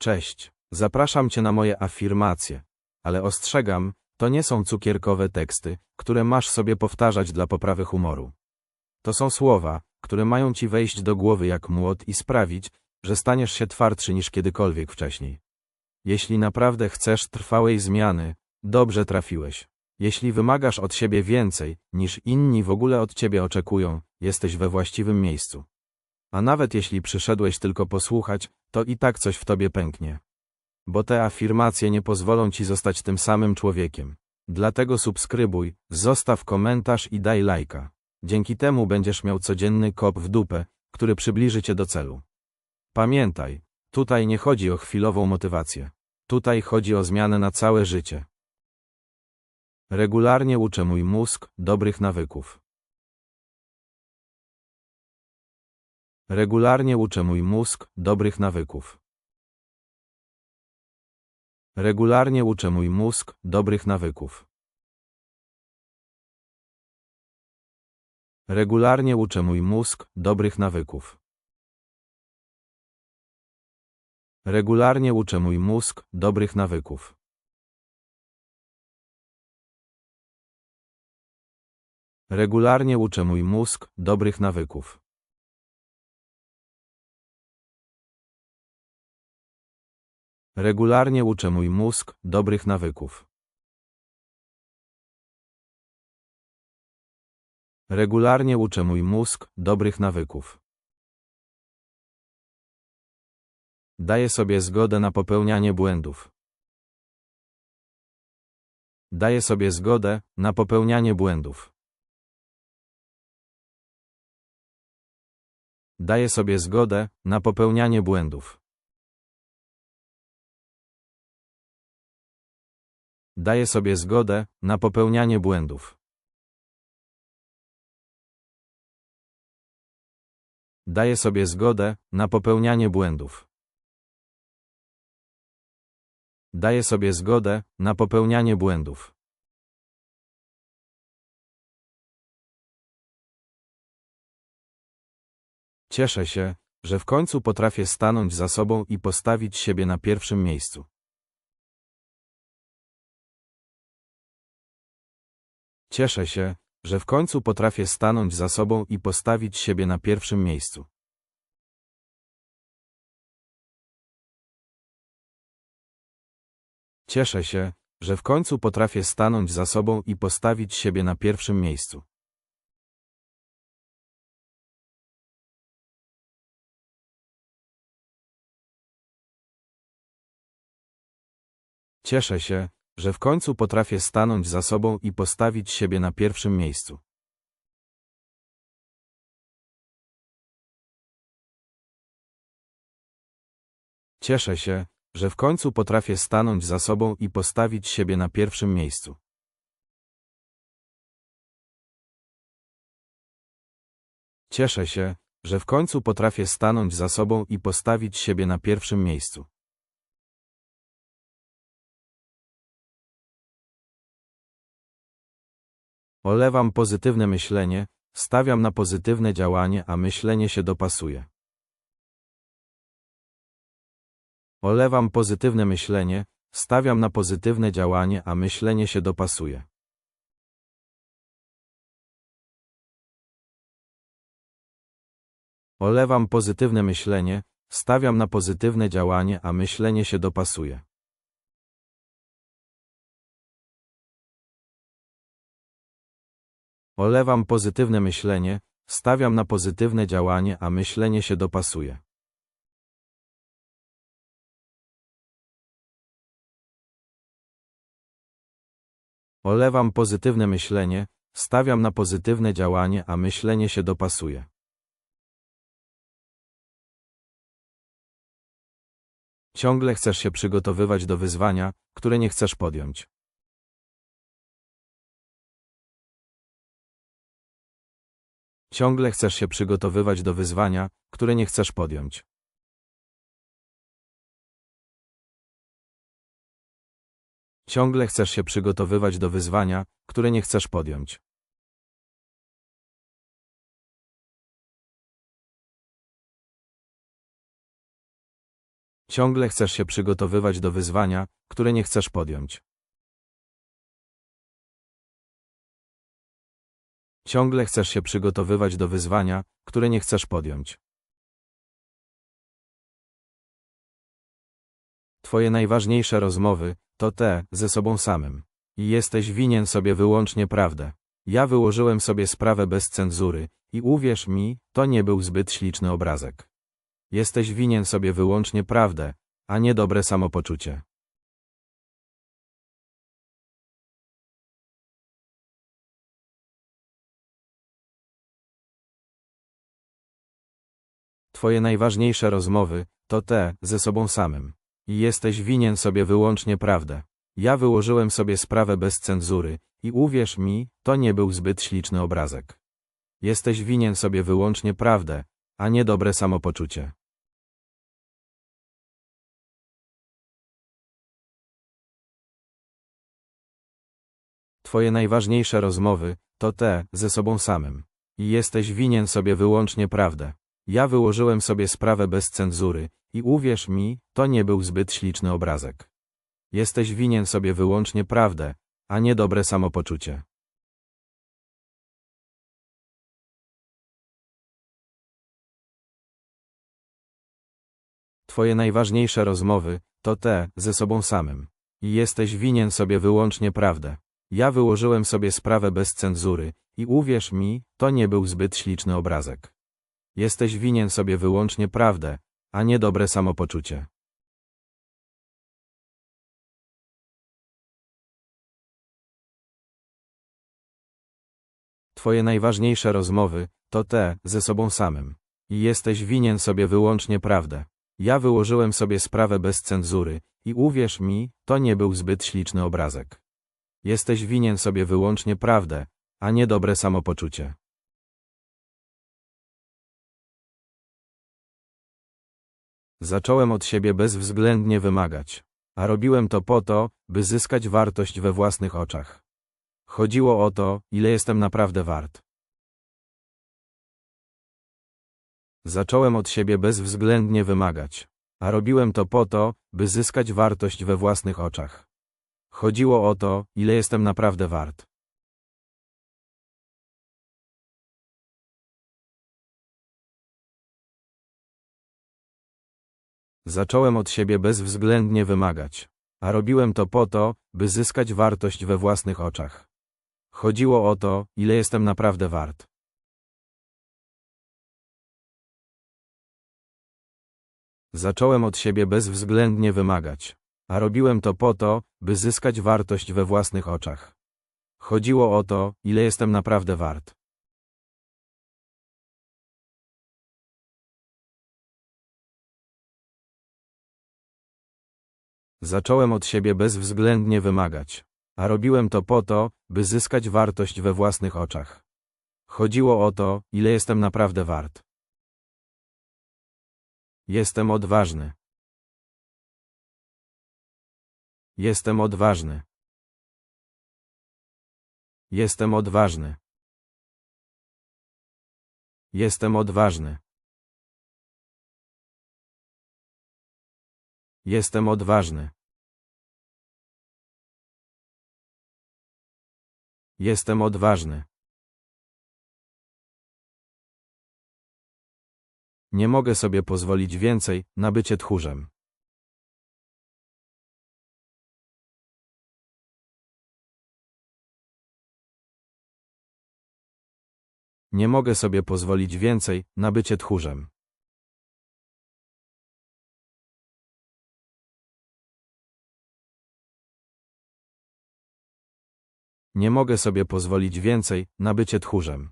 Cześć. Zapraszam Cię na moje afirmacje. Ale ostrzegam, to nie są cukierkowe teksty, które masz sobie powtarzać dla poprawy humoru. To są słowa, które mają Ci wejść do głowy jak młot i sprawić, że staniesz się twardszy niż kiedykolwiek wcześniej. Jeśli naprawdę chcesz trwałej zmiany, dobrze trafiłeś. Jeśli wymagasz od siebie więcej, niż inni w ogóle od Ciebie oczekują, jesteś we właściwym miejscu. A nawet jeśli przyszedłeś tylko posłuchać, to i tak coś w Tobie pęknie. Bo te afirmacje nie pozwolą Ci zostać tym samym człowiekiem. Dlatego subskrybuj, zostaw komentarz i daj lajka. Dzięki temu będziesz miał codzienny kop w dupę, który przybliży Cię do celu. Pamiętaj, tutaj nie chodzi o chwilową motywację. Tutaj chodzi o zmianę na całe życie. Regularnie uczę mój mózg dobrych nawyków. Regularnie uczę mój mózg dobrych nawyków. Regularnie uczę mój mózg dobrych nawyków. Regularnie uczę mój mózg dobrych nawyków. Regularnie uczę mój mózg dobrych nawyków. Regularnie uczę mój mózg dobrych nawyków. Regularnie uczę mój mózg dobrych nawyków. Regularnie uczę mój mózg dobrych nawyków. Daję sobie zgodę na popełnianie błędów. Daję sobie zgodę na popełnianie błędów. Daję sobie zgodę na popełnianie błędów. Daję sobie zgodę na popełnianie błędów. Daję sobie zgodę na popełnianie błędów. Daję sobie zgodę na popełnianie błędów. Cieszę się, że w końcu potrafię stanąć za sobą i postawić siebie na pierwszym miejscu. Cieszę się, że w końcu potrafię stanąć za sobą i postawić siebie na pierwszym miejscu. Cieszę się, że w końcu potrafię stanąć za sobą i postawić siebie na pierwszym miejscu. Cieszę się, że w końcu potrafię stanąć za sobą i postawić siebie na pierwszym miejscu. Cieszę się, że w końcu potrafię stanąć za sobą i postawić siebie na pierwszym miejscu. Cieszę się, że w końcu potrafię stanąć za sobą i postawić siebie na pierwszym miejscu. Olewam pozytywne myślenie, stawiam na pozytywne działanie, a myślenie się dopasuje. Olewam pozytywne myślenie, stawiam na pozytywne działanie, a myślenie się dopasuje. Olewam pozytywne myślenie, stawiam na pozytywne działanie, a myślenie się dopasuje. Olewam pozytywne myślenie, stawiam na pozytywne działanie, a myślenie się dopasuje. Olewam pozytywne myślenie, stawiam na pozytywne działanie, a myślenie się dopasuje. Ciągle chcesz się przygotowywać do wyzwania, które nie chcesz podjąć. Ciągle chcesz się przygotowywać do wyzwania, które nie chcesz podjąć. Ciągle chcesz się przygotowywać do wyzwania, które nie chcesz podjąć. Ciągle chcesz się przygotowywać do wyzwania, które nie chcesz podjąć. Ciągle chcesz się przygotowywać do wyzwania, które nie chcesz podjąć. Twoje najważniejsze rozmowy to te ze sobą samym. I jesteś winien sobie wyłącznie prawdę. Ja wyłożyłem sobie sprawę bez cenzury i uwierz mi, to nie był zbyt śliczny obrazek. Jesteś winien sobie wyłącznie prawdę, a nie dobre samopoczucie. Twoje najważniejsze rozmowy to te ze sobą samym. I jesteś winien sobie wyłącznie prawdę. Ja wyłożyłem sobie sprawę bez cenzury i uwierz mi, to nie był zbyt śliczny obrazek. Jesteś winien sobie wyłącznie prawdę, a nie dobre samopoczucie. Twoje najważniejsze rozmowy to te ze sobą samym. I jesteś winien sobie wyłącznie prawdę. Ja wyłożyłem sobie sprawę bez cenzury i uwierz mi, to nie był zbyt śliczny obrazek. Jesteś winien sobie wyłącznie prawdę, a nie dobre samopoczucie. Twoje najważniejsze rozmowy to te ze sobą samym. I jesteś winien sobie wyłącznie prawdę. Ja wyłożyłem sobie sprawę bez cenzury i uwierz mi, to nie był zbyt śliczny obrazek. Jesteś winien sobie wyłącznie prawdę, a nie dobre samopoczucie. Twoje najważniejsze rozmowy to te ze sobą samym. I jesteś winien sobie wyłącznie prawdę. Ja wyłożyłem sobie sprawę bez cenzury i uwierz mi, to nie był zbyt śliczny obrazek. Jesteś winien sobie wyłącznie prawdę, a nie dobre samopoczucie. Zacząłem od siebie bezwzględnie wymagać, a robiłem to po to, by zyskać wartość we własnych oczach. Chodziło o to, ile jestem naprawdę wart. Zacząłem od siebie bezwzględnie wymagać, a robiłem to po to, by zyskać wartość we własnych oczach. Chodziło o to, ile jestem naprawdę wart. Zacząłem od siebie bezwzględnie wymagać, a robiłem to po to, by zyskać wartość we własnych oczach. Chodziło o to, ile jestem naprawdę wart. Zacząłem od siebie bezwzględnie wymagać, a robiłem to po to, by zyskać wartość we własnych oczach. Chodziło o to, ile jestem naprawdę wart. Zacząłem od siebie bezwzględnie wymagać, a robiłem to po to, by zyskać wartość we własnych oczach. Chodziło o to, ile jestem naprawdę wart. Jestem odważny. Jestem odważny. Jestem odważny. Jestem odważny. Jestem odważny. Jestem odważny. Nie mogę sobie pozwolić więcej na bycie tchórzem. Nie mogę sobie pozwolić więcej na bycie tchórzem. Nie mogę sobie pozwolić więcej na bycie tchórzem.